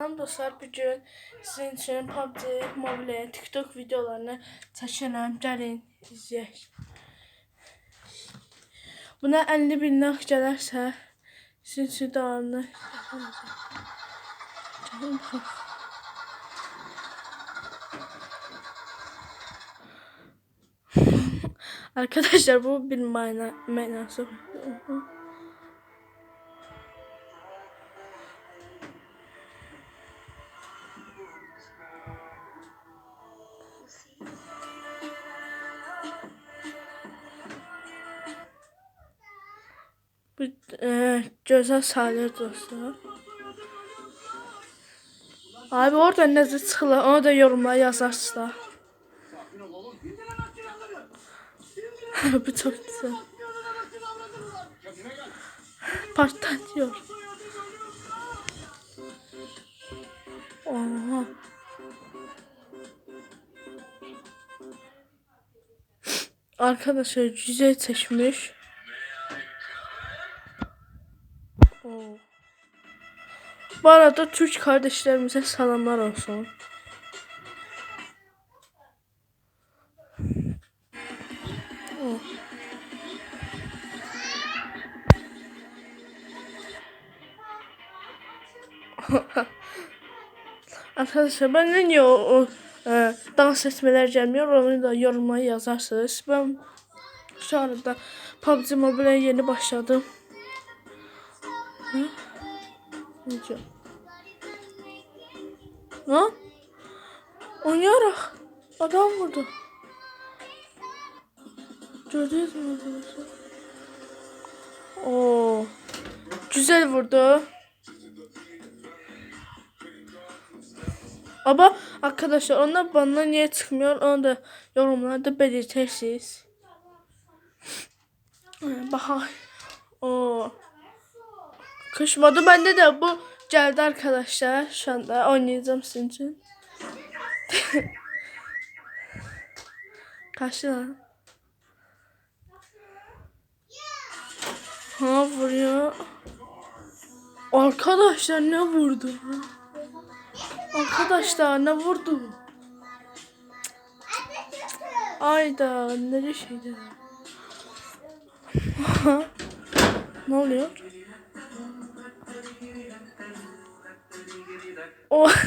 Salam dostlar, bu gün sizin üçün PUBG Mobile TikTok videolarını çəkirəm. Gəlin izləyək. Buna 50 bin like gələrsə, sizin üçün davamlı. Arkadaşlar bu bir mana manası. Bu e, gözəl sayılır dostlar. Abi orada necə çıxırlar, onu da yorumlara yazarsınız. bu çok güzel. Partlatıyor. Oha. Arkadaşlar güzel seçmiş. Oo. Bu arada Türk kardeşlerimize selamlar olsun. Arkadaşlar ben niye o, o e, dans etmeler gelmiyor onu da yorumlara yazarsınız. Ben şu arada PUBG Mobile'e yeni başladım. Hı? Nece? Ha? Oynayarak adam vurdu. Gördünüz mü arkadaşlar? Oo. Güzel vurdu. Ama arkadaşlar onlar bana niye çıkmıyor onu da yorumlarda belirtirsiniz. Bak. Oo. Kışmadı bende de bu geldi arkadaşlar. Şu anda oynayacağım sizin için. Kaçtı lan. Ha vuruyor. Arkadaşlar ne vurdu? Arkadaşlar ne vurdu? Ayda ne şeydi? ne oluyor? O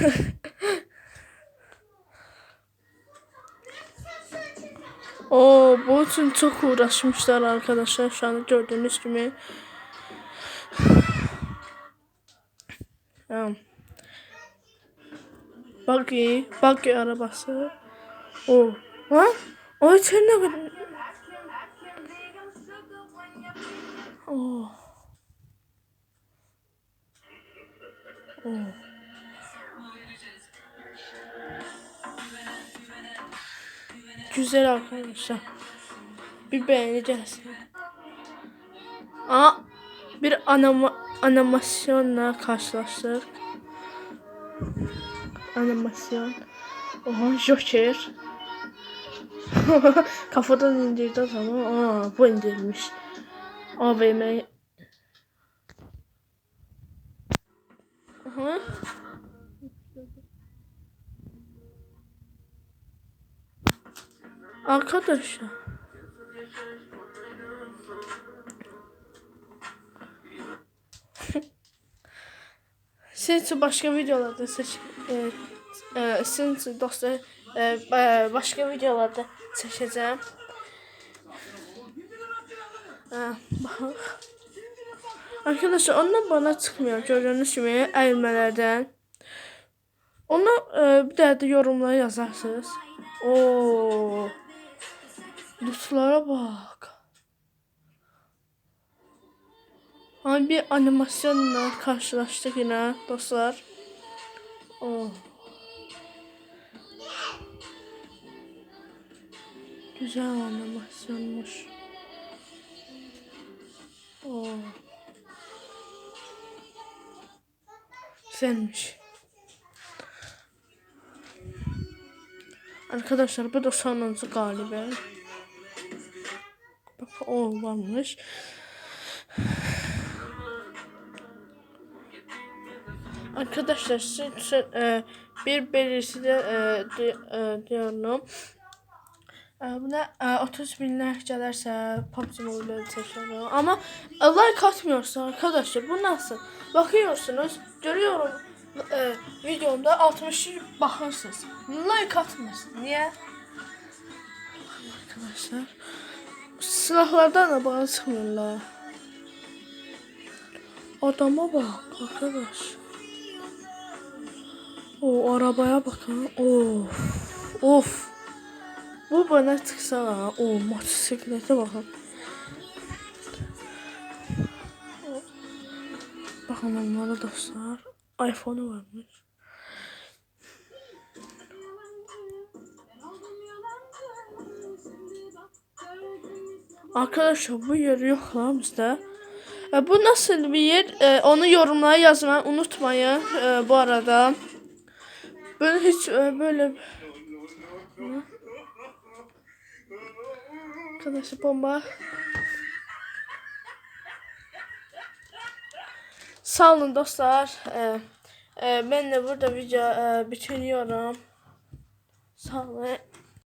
O bu için çok uğraşmışlar arkadaşlar şu an gördüğünüz gibi. Tamam. Buggy, buggy arabası. O. Ha? O içeri ne kadar? Oh. Oh. Güzel arkadaşlar. Bir beğeneceğiz. Aa, bir anima animasyonla karşılaştık. Animasyon. Oha Joker. Kafadan indirdi ama aa, bu indirmiş. AVM. Aha. Arkadaşlar. Sizin başka videolarda seç e, e, sizin dostlar e, e, başka videolarda seçeceğim. E, bak. Arkadaşlar onlar bana çıkmıyor gördüğünüz gibi elmelerden. Onu e, bir daha da yorumlara yazarsınız. Oo. Lootlara bak. Hani bir animasyonla karşılaştık yine dostlar. Oh. Güzel animasyonmuş. Oh. Güzelmiş. Arkadaşlar bu da sonuncu galiba. O varmış. Arkadaşlar için e, bir belirsi de e, di- e, diyorum. E, buna e, 30 binler gelirse PUBG Mobile çekiyorum. Ama e, like atmıyorsun arkadaşlar. Bu nasıl? Bakıyorsunuz, görüyorum e, videomda 60 bakırsınız. Like atmıyorsun. Niye? Arkadaşlar. Silahlardan da bana çıkmıyorlar. Adama bak arkadaş. O arabaya bakın. Of. Of. Bu bana çıksa ha. O motosiklete bakın. Bakın onlara dostlar. iPhone'u varmış. Arkadaşlar bu yer yok lan bizde. E, bu nasıl bir yer? E, onu yorumlara yazmayı unutmayın e, bu arada. Ben hiç e, böyle... Arkadaşlar bomba. Sağ olun dostlar. E, e, ben de burada video e, bitiriyorum. Sağ olun.